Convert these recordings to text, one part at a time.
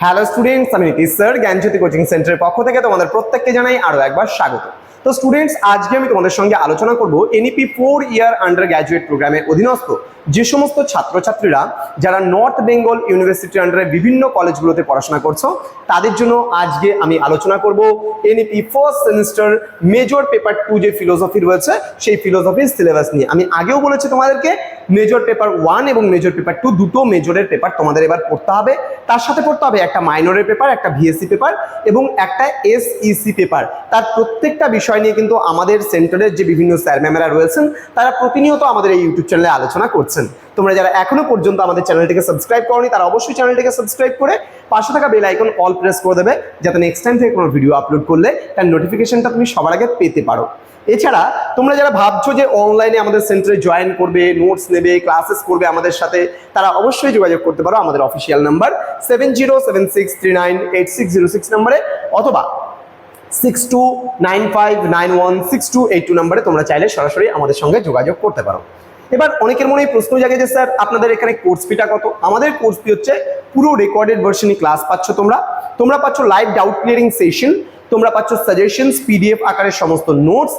Hello students আমি Nitish sir জ্ঞানজ্যোতি coaching সেন্টারের পক্ষ থেকে তোমাদের প্রত্যেককে জানাই আরও একবার স্বাগত। তো স্টুডেন্টস আজকে আমি তোমাদের সঙ্গে আলোচনা করব NEP four year undergraduate প্রোগ্রামের অধীনস্থ। যে সমস্ত ছাত্রছাত্রীরা যারা নর্থ বেঙ্গল ইউনিভার্সিটি আন্ডারে বিভিন্ন কলেজগুলোতে পড়াশোনা করছ, তাদের জন্য আজকে আমি আলোচনা করব NEP first semester major paper two যে ফিলোসফি রয়েছে, সেই ফিলোসফির সিলেবাস নিয়ে। আমি আগেও বলেছি তোমাদেরকে মেজর পেপার ওয়ান এবং মেজর পেপার টু দুটো মেজরের পেপার তোমাদের এবার পড়তে হবে। তার সাথে পড়তে হবে একটা মাইনরের পেপার একটা ভিএসসি পেপার এবং একটা এসইসি পেপার তার প্রত্যেকটা বিষয় নিয়ে কিন্তু আমাদের সেন্টারের যে বিভিন্ন স্যার ম্যামেরা রয়েছেন, তারা প্রতিনিয়ত আমাদের এই ইউটিউব চ্যানেলে আলোচনা করছেন। তোমরা যারা এখনও পর্যন্ত আমাদের চ্যানেলটিকে সাবস্ক্রাইব করনি, তারা অবশ্যই চ্যানেলটিকে সাবস্ক্রাইব করে পাশে থাকা বেল আইকন অল প্রেস করে দেবে, যাতে নেক্সট টাইম থেকে কোনো ভিডিও আপলোড করলে তার নোটিফিকেশনটা তুমি সবার আগে পেতে পারো। এছাড়া, তোমরা যারা ভাবছ যে অনলাইনে আমাদের সেন্টারে জয়েন করবে নোটস নেবে ক্লাসেস করবে আমাদের সাথে, তারা অবশ্যই যোগাযোগ করতে পারো আমাদের official number seven zero seven six three nine eight six zero six নাম্বারে অথবা six two nine five nine one six two eight two নাম্বারে তোমরা চাইলে সরাসরি আমাদের সঙ্গে যোগাযোগ করতে পারো। এবার অনেকের মনে প্রশ্ন জাগে যে, স্যার, আপনাদের এখানে কোর্স ফিটা কত? আমাদের কোর্স ফি হচ্ছে পুরো রেকর্ডেড ভার্সনই ক্লাস পাচ্ছ তোমরা। তোমরা পাচ্ছ লাইভ ডাউট ক্লিয়ারিং সেশন তোমরা পাচ্ছ সাজেশনস পিডিএফ আকারের সমস্ত নোটস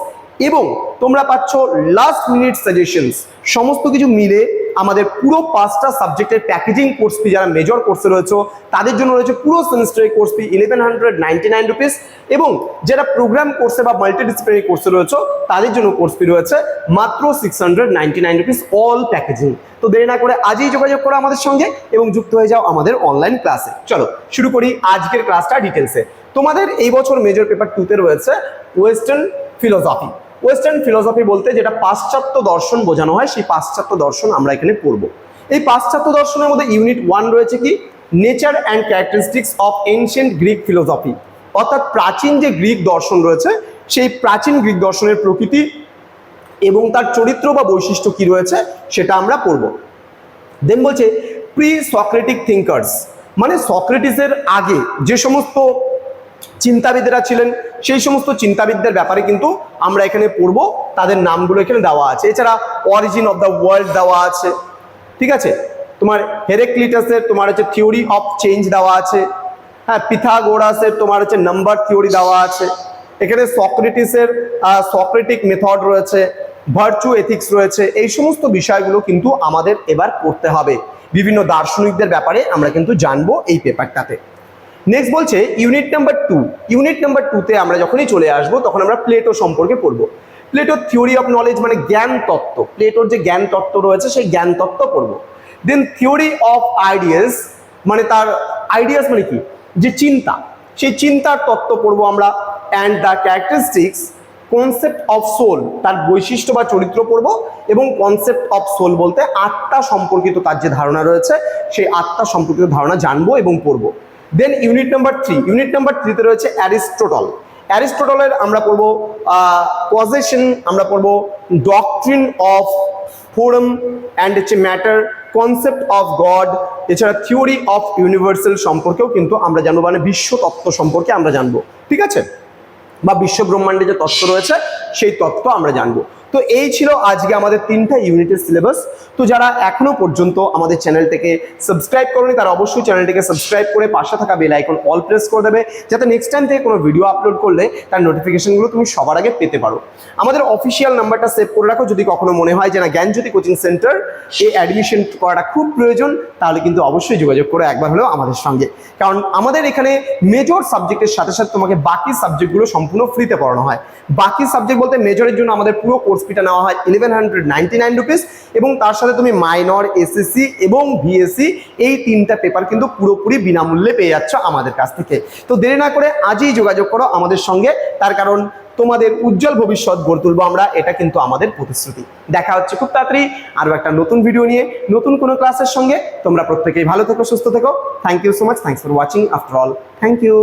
এবং তোমরা পাচ্ছ লাস্ট মিনিট সাজেশনস সমস্ত কিছু মিলে আমাদের পুরো পাঁচটা সাবজেক্টের প্যাকেজিং কোর্স ফি যারা মেজর কোর্সে রয়েছে, তাদের জন্য রয়েছে পুরো সেমিস্টারের course fee eleven hundred ninety nine rupees এবং যারা প্রোগ্রাম কোর্সে বা মাল্টিডিসিপ্লিনারি কোর্সে রয়েছে, তাদের জন্য কোর্স ফি রয়েছে মাত্র six hundred ninety nine rupees all packaging তো দেরি না করে আজই যোগাযোগ করো আমাদের সঙ্গে এবং যুক্ত হয়ে যাও আমাদের অনলাইন ক্লাসে চলো, শুরু করি আজকের ক্লাসটা ডিটেলসে তোমাদের এই বছর মেজর পেপার টুতে রয়েছে ওয়েস্টার্ন ফিলোসফি ওয়েস্টার্ন ফিলোসফি বলতে যেটা পাশ্চাত্য দর্শন বোঝানো হয়, সেই পাশ্চাত্য দর্শন আমরা এখানে পড়ব। এই পাশ্চাত্য দর্শনের মধ্যে ইউনিট ওয়ান রয়েছে কি? Nature and characteristics of ancient Greek philosophy অর্থাৎ প্রাচীন যে গ্রিক দর্শন রয়েছে, সেই প্রাচীন গ্রিক দর্শনের প্রকৃতি এবং তার চরিত্র বা বৈশিষ্ট্য কি রয়েছে, সেটা আমরা পড়ব। দেন বলছে প্রি সক্রেটিক থিঙ্কার্স মানে সক্রেটিসের আগে যে সমস্ত চিন্তাবিদেরা ছিলেন, সেই সমস্ত চিন্তাবিদদের ব্যাপারে কিন্তু আমরা এখানে পড়ব। তাদের নামগুলো এখানে দেওয়া আছে। এছাড়া অরিজিন অফ দ্য ওয়ার্ল্ড দেওয়া আছে। ঠিক আছে? তোমার হেরেক্লিটাসের তোমার হচ্ছে থিওরি অফ চেঞ্জ দেওয়া আছে। হ্যাঁ পিথাগোরাসের তোমার হচ্ছে নাম্বার থিওরি দেওয়া আছে। এখানে সক্রেটিসের সক্রেটিক মেথড রয়েছে। ভার্চু এথিক্স রয়েছে। এই সমস্ত বিষয়গুলো কিন্তু আমাদের এবার পড়তে হবে। বিভিন্ন দার্শনিকদের ব্যাপারে আমরা কিন্তু জানব এই পেপারটাতে নেক্সট বলছে unit number two unit number টুতে আমরা যখনই চলে আসব, তখন আমরা প্লেটো সম্পর্কে পড়ব। প্লেটোর থিওরি অফ নলেজ মানে জ্ঞান তত্ত্ব। প্লেটোর যে জ্ঞান তত্ত্ব রয়েছে, সেই জ্ঞান তত্ত্ব পড়ব। দেন থিওরি অফ আইডিয়াস মানে তার আইডিয়াস মানে কি? যে চিন্তা। সেই চিন্তার তত্ত্ব পড়ব আমরা and the characteristics concept of soul তার বৈশিষ্ট্য বা চরিত্র পড়ব এবং কনসেপ্ট অফ সোল বলতে আত্মা সম্পর্কিত তার যে ধারণা রয়েছে, সেই আত্মা সম্পর্কিত ধারণা জানব এবং পড়ব। Then unit number three unit number থ্রিতে রয়েছে অ্যারিস্টোটল অ্যারিস্টোটলের আমরা পড়ব পজেশন আমরা পড়ব ডকট্রিন অফ ফোরাম অ্যান্ড হচ্ছে ম্যাটার কনসেপ্ট অফ গড এছাড়া থিওরি অফ ইউনিভার্সাল সম্পর্কেও কিন্তু আমরা জানব মানে বিশ্ব তত্ত্ব সম্পর্কে আমরা জানব। ঠিক আছে? বা বিশ্ব ব্রহ্মাণ্ডে যে তত্ত্ব রয়েছে, সেই তত্ত্ব আমরা জানব। তো এই ছিল আজকে আমাদের তিনটা ইউনিটের সিলেবাস। তো যারা এখনও পর্যন্ত আমাদের চ্যানেলটিকে সাবস্ক্রাইব করেনি, তারা অবশ্যই চ্যানেলটিকে সাবস্ক্রাইব করে পাশে থাকা বেল আইকন অল প্রেস করে দেবে, যাতে নেক্সট টাইম থেকে কোনো ভিডিও আপলোড করলে তার নোটিফিকেশনগুলো তুমি সবার আগে পেতে পারো। আমাদের অফিসিয়াল নাম্বারটা সেভ করে রাখো, যদি কখনো মনে হয় যে না, জ্ঞানজ্যোতি কোচিং সেন্টার এই অ্যাডমিশন করাটা খুব প্রয়োজন, তাহলে কিন্তু অবশ্যই যোগাযোগ করে একবার হলেও আমাদের সঙ্গে। কারণ আমাদের এখানে মেজর সাবজেক্টের সাথে সাথে তোমাকে বাকি সাবজেক্টগুলো সম্পূর্ণ ফ্রিতে পড়ানো হয়। বাকি সাবজেক্ট বলতে মেজরের জন্য আমাদের পুরো কোর্স ফিটা নেওয়া হয় eleven hundred ninety nine rupees এবং তার সাথে তুমি মাইনর এসএসসি এবং ভিএসসি এই তিনটা পেপার কিন্তু পুরোপুরি বিনামূল্যে পেয়ে যাচ্ছ আমাদের কাছ থেকে। তো দেরি না করে আজই যোগাযোগ করো আমাদের সঙ্গে, তার কারণ তোমাদের উজ্জ্বল ভবিষ্যৎ গড়ে তুলবো আমরা, এটা কিন্তু আমাদের প্রতিশ্রুতি। দেখা হচ্ছে খুব তাড়াতাড়ি আরও একটা নতুন ভিডিও নিয়ে, নতুন কোনো ক্লাসের সঙ্গে। তোমরা প্রত্যেকেই ভালো থেকো, সুস্থ থেকো। Thank you so much thanks for watching after all thank you